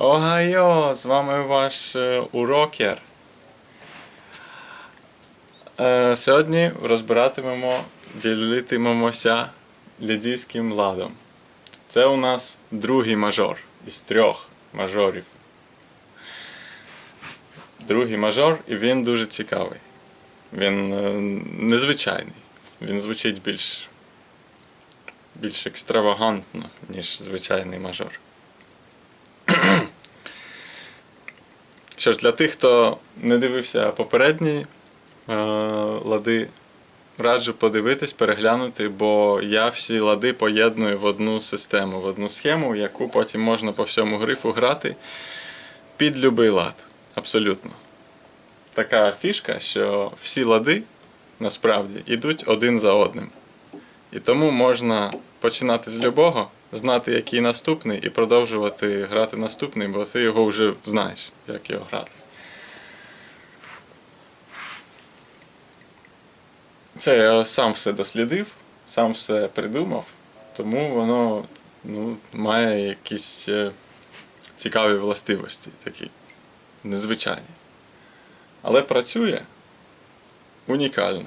Огайо! З вами ваш е, урокер. Е, сьогодні розбиратимемо, ділитимемося лідійським ладом. Це у нас другий мажор із трьох мажорів. Другий мажор, і він дуже цікавий. Він е, незвичайний. Він звучить більш, більш екстравагантно, ніж звичайний мажор. Що ж, для тих, хто не дивився попередні е, лади, раджу подивитись, переглянути, бо я всі лади поєдную в одну систему, в одну схему, яку потім можна по всьому грифу грати під любий лад. Абсолютно. Така фішка, що всі лади насправді йдуть один за одним. І тому можна починати з любого, знати, який наступний, і продовжувати грати наступний, бо ти його вже знаєш, як його грати. Це я сам все дослідив, сам все придумав, тому воно ну, має якісь е, цікаві властивості такі, незвичайні. Але працює унікально.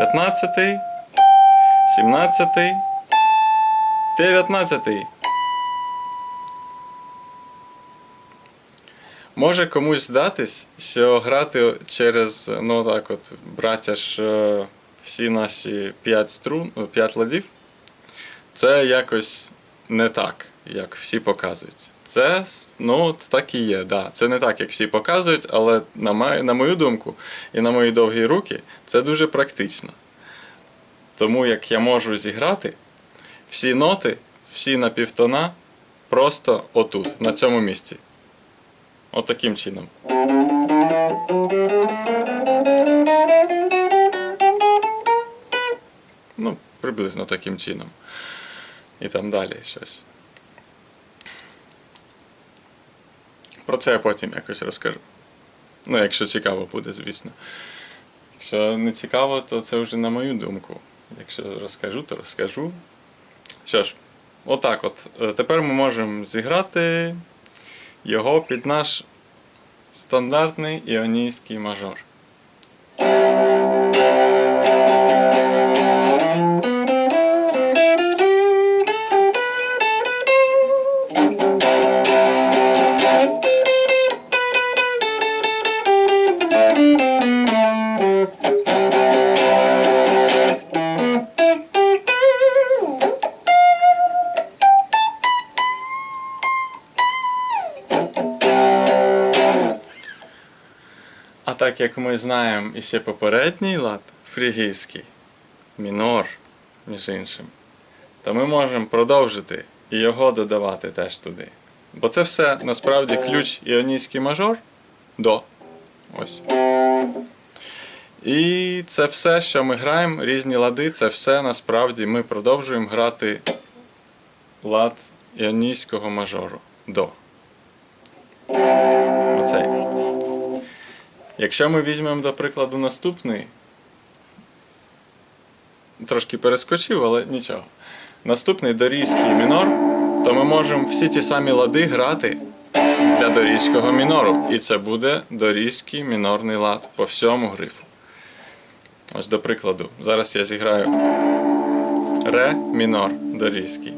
15, 17, 19. Може комусь здатись, що грати через, ну так от, браття ж е, всі наші 5 струн, 5 ладів, це якось не так, як всі показують. Це, ну, так і є, да. Це не так, як всі показують, але на, ма- на мою думку і на мої довгі руки, це дуже практично. Тому як я можу зіграти всі ноти, всі на півтона просто отут, на цьому місці. От чином. Ну, приблизно таким чином. І там далі щось. Про це я потім якось розкажу. Ну, якщо цікаво буде, звісно. Якщо не цікаво, то це вже на мою думку. Якщо розкажу, то розкажу. Що ж, отак от. Е, Тепер ми можемо зіграти його під наш стандартний іонійський мажор. Як ми знаємо і ще попередній лад, фрігійський, мінор, між іншим, то ми можемо продовжити і його додавати теж туди. Бо це все насправді ключ іонійський мажор до. Ось. І це все, що ми граємо, різні лади, це все насправді ми продовжуємо грати лад іонійського мажору до. Оцей. Якщо ми візьмемо, до прикладу, наступний, трошки перескочив, але нічого. Наступний дорізький мінор, то ми можемо всі ті самі лади грати для дорізького мінору. І це буде дорізький мінорний лад по всьому грифу. Ось до прикладу, зараз я зіграю ре мінор дорізький.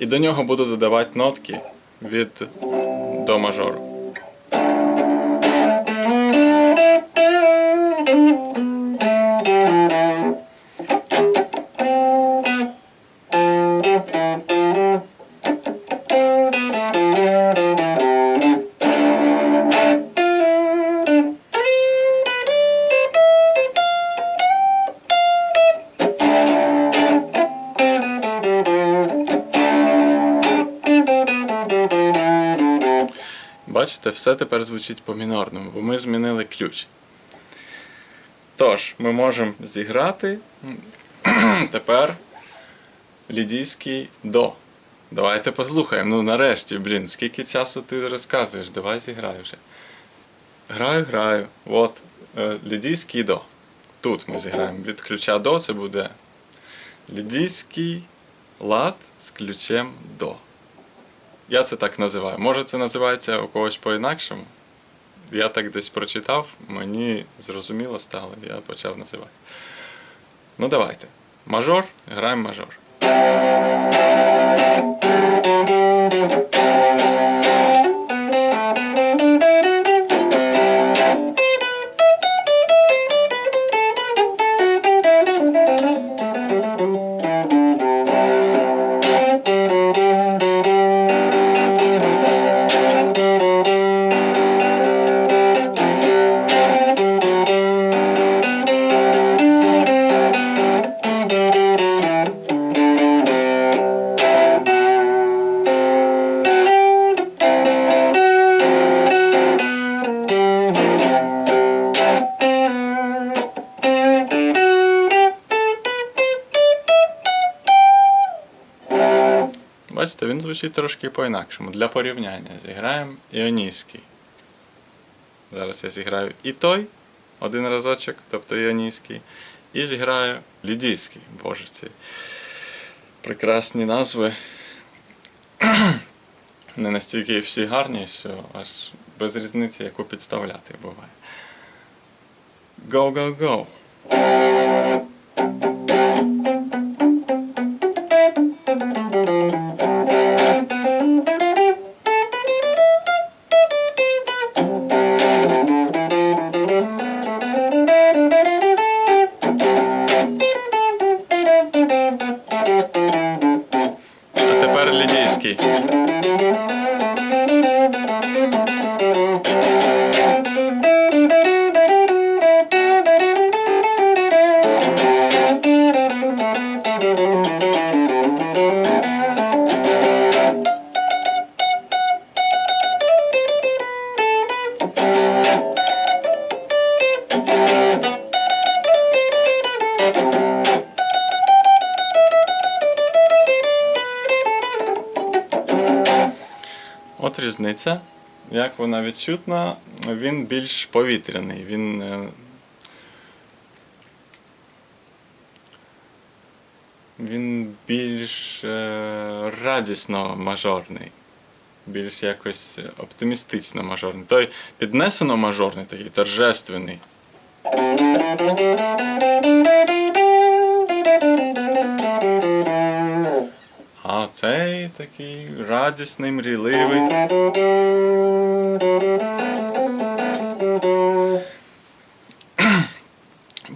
І до нього буду додавати нотки від до мажору. Все тепер звучить по мінорному, бо ми змінили ключ. Тож, ми можемо зіграти тепер лідійський до. Давайте послухаємо. Ну нарешті, блін, скільки часу ти розказуєш, давай зіграй вже. Граю, граю. От, е, лідійський до. Тут ми зіграємо від ключа до, це буде лідійський лад з ключем до. Я це так називаю. Може, це називається у когось по-інакшому. Я так десь прочитав, мені зрозуміло стало, я почав називати. Ну давайте. Мажор, граємо мажор. Звучить трошки по-інакшому. Для порівняння зіграємо іонійський. Зараз я зіграю і той один разочок, тобто іонійський, і зіграю лідійський. Боже, ці прекрасні назви. Не настільки всі гарні, що аж без різниці, яку підставляти буває. Go, go, go. А От різниця. Як вона відчутна, він більш повітряний. Він. е, Він більш е, радісно мажорний, більш якось оптимістично мажорний. Той піднесено мажорний, такий торжественний. А цей такий радісний, мрійливий.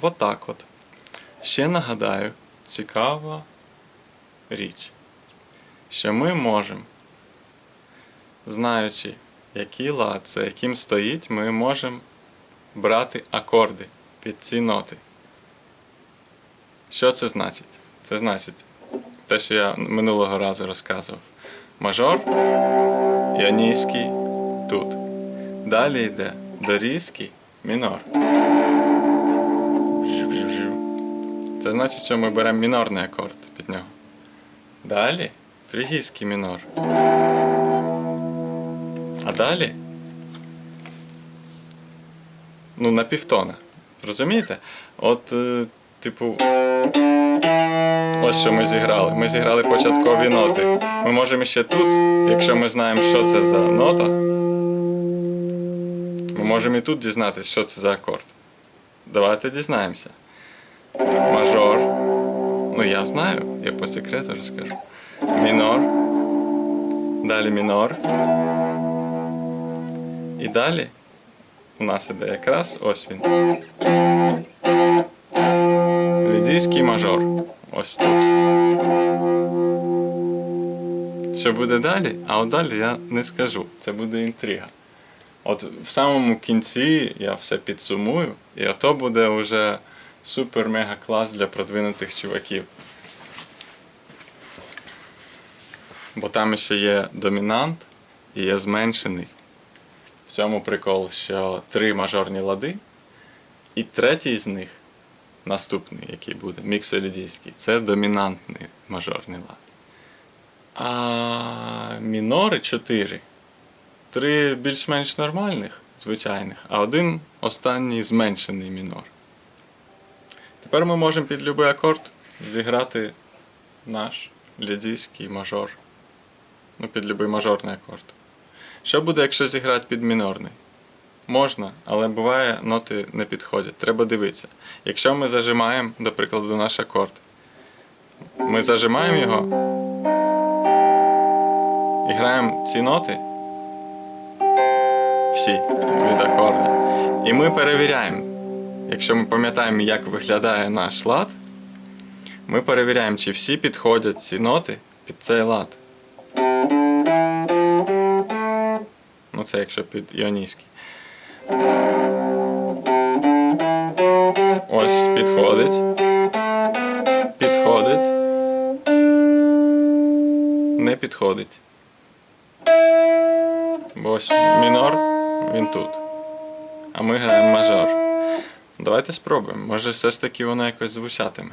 От так от. Ще нагадаю, цікава річ, що ми можемо, знаючи, який лад це, яким стоїть, ми можемо брати акорди під ці ноти. Що це значить? Це значить те, що я минулого разу розказував. Мажор, іонійський тут. Далі йде дорізький мінор. Це значить, що ми беремо мінорний акорд під нього. Далі фрігійський мінор. А далі. Ну, на півтона. Розумієте? От, е, типу. Ось що ми зіграли. Ми зіграли початкові ноти. Ми можемо ще тут, якщо ми знаємо, що це за нота. Ми можемо і тут дізнатися, що це за акорд. Давайте дізнаємося. Мажор. Ну, я знаю, я по секрету розкажу. Мінор. Далі мінор. І далі у нас іде якраз ось він. Лідійський мажор. Ось тут. Що буде далі? А от далі я не скажу. Це буде інтрига. От в самому кінці я все підсумую, і ото буде вже супер-мега клас для продвинутих чуваків. Бо там ще є домінант і є зменшений. В цьому прикол, що три мажорні лади, і третій з них, наступний, який буде, міксолідійський, це домінантний мажорний лад. А мінори чотири. Три більш-менш нормальних, звичайних, а один останній зменшений мінор. Тепер ми можемо під будь-який акорд зіграти наш лідійський мажор. Ну, під будь-який мажорний акорд. Що буде, якщо зіграти під мінорний? Можна, але буває, ноти не підходять. Треба дивитися. Якщо ми зажимаємо, до прикладу, наш акорд, ми зажимаємо його і граємо ці ноти всі від акорда. І ми перевіряємо. Якщо ми пам'ятаємо, як виглядає наш лад, ми перевіряємо, чи всі підходять ці ноти під цей лад. Ну, це якщо під іонійський. Ось підходить. Підходить. Не підходить. Бо ось мінор, він тут. А ми граємо мажор. Давайте спробуємо. Може все ж таки воно якось звучатиме.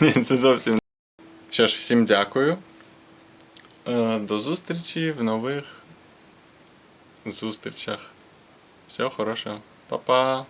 це зовсім. Що ж, всім дякую. Е, До зустрічі в нових зустрічах. Всього хорошого. Па-па!